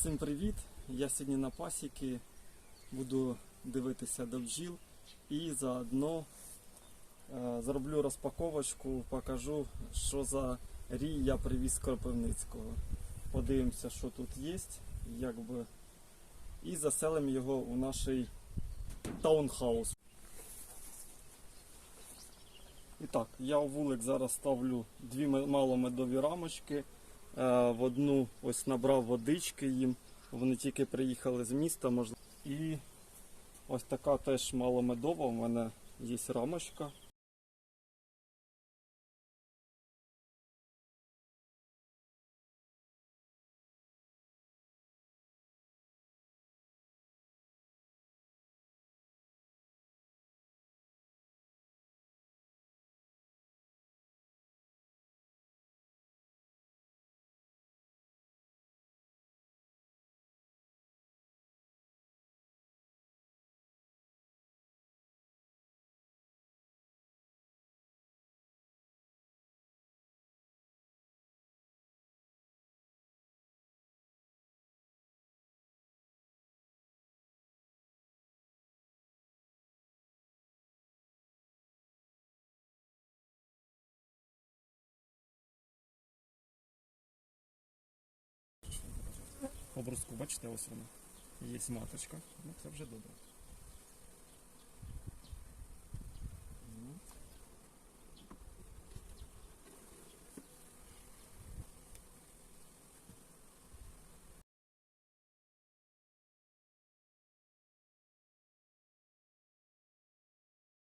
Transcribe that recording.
Всім привіт! Я сьогодні на пасіки буду дивитися до бджіл і заодно е, зроблю розпаковочку, покажу, що за рій я привіз з Кропивницького. Подивимося, що тут є, якби, і заселимо його у наш таунхаус. І так, я у вулик зараз ставлю дві ме- маломедові рамочки. Е, В одну ось набрав водички їм. Вони тільки приїхали з міста, можливо. І ось така теж маломедова. У мене є рамочка. Обруску, бачите, ось вона. Є маточка. Ну це вже добре.